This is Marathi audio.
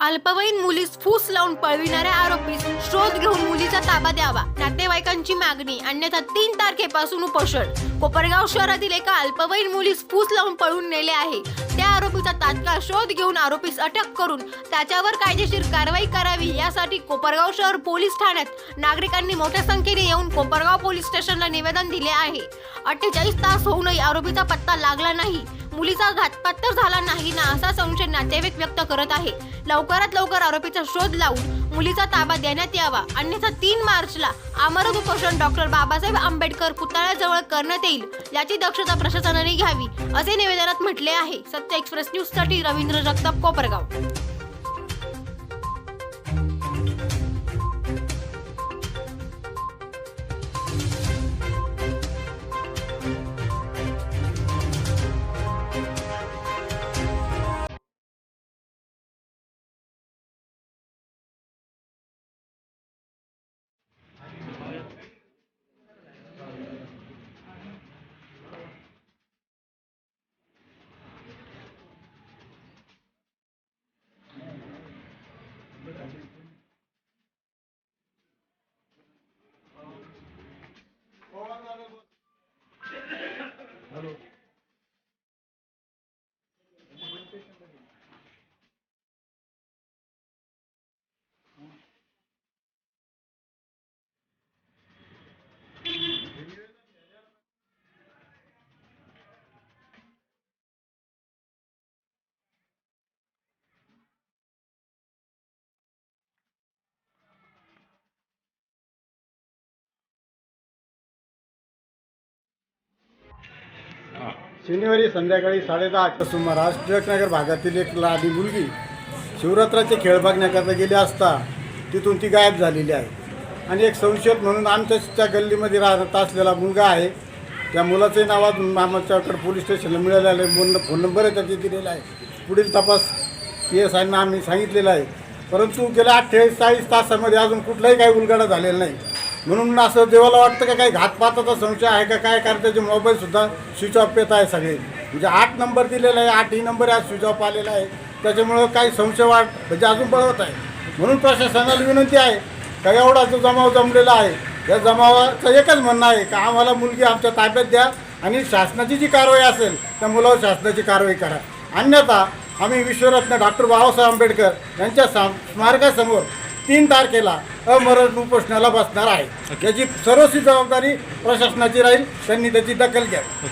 अल्पवयीन मुलीस फूस लावून पळविणाऱ्या आरोपीस शोध घेऊन मुलीचा ताबा द्यावा. नातेवाईकांची मागणी अन्यथा तीन तारखेपासून उपोषण. कोपरगाव शहरातील एका अल्पवयीन मुलीस फूस लावून पळून नेले आहे. त्या आरोपीचा तात्काळ शोध घेऊन आरोपीस अटक करून त्याच्यावर कायदेशीर कारवाई करावी यासाठी कोपरगाव शहर पोलीस ठाण्यात नागरिकांनी मोठ्या संख्येने येऊन कोपरगाव पोलीस स्टेशनला निवेदन दिले आहे. अठ्ठेचाळीस तास होऊनही आरोपीचा पत्ता लागला नाही. मुलीचा घातपात तर झाला नाही ना असा संशय नातेवाईक व्यक्त करत आहे. लवकरात लवकर आरोपीचा शोध लावून मुलीचा ताबा देण्यात यावा. अन्यथा तीन मार्चला आमरण उपोषण डॉक्टर बाबासाहेब आंबेडकर पुतळ्याजवळ करण्यात येईल याची दक्षता प्रशासनाने घ्यावी असे निवेदनात म्हटले आहे. सत्य एक्सप्रेस न्यूजसाठी रवींद्र जगताप कोपरगाव. शनिवारी संध्याकाळी साडेदहाच्या सुमारास टिळकनगर भागातील एक लहानी मुलगी शिवरात्राचे खेळ बघण्याकरता गेली असता तिथून ती गायब झालेली आहे. आणि एक संशयित म्हणून आमच्याच त्या गल्लीमध्ये राहत असलेला मुलगा आहे. त्या मुलाचे नाव अजून आमच्याकडे पोलीस स्टेशनला मिळालेलं आहे. फोन फोन नंबर आहे त्याचे दिलेला आहे. पुढील तपास पी एस आयना आम्ही सांगितलेलं आहे. परंतु गेल्या अठ्ठेचाळीस चाळीस तासामध्ये अजून कुठलाही काही उलगडा झालेला नाही. म्हणून असं देवाला वाटतं का काही घातपाताचा संशय आहे का? काय कारण त्याचे मोबाईलसुद्धा स्विच ऑफ येत आहे सगळे. म्हणजे आठ नंबर दिलेला आहे आठही नंबर आज स्विच ऑफ आलेला आहे. त्याच्यामुळं काही संशय वाढ म्हणजे अजून बळवत आहे. म्हणून प्रशासनाला विनंती आहे का एवढा जो जमाव जमलेला आहे या जमावाचं एकच म्हणणं आहे का आम्हाला मुलगी आमच्या ताब्यात द्या आणि शासनाची जी कारवाई असेल त्या मुलावर शासनाची कारवाई करा. अन्यथा आम्ही विश्वरत्न डॉक्टर बाबासाहेब आंबेडकर यांच्या स्मारकासमोर तीन तारखेला अमरण उपोषणाला बसणार आहे. याची सर्वस्वी जबाबदारी प्रशासनाची राहील त्यांनी त्याची दखल घ्यावी.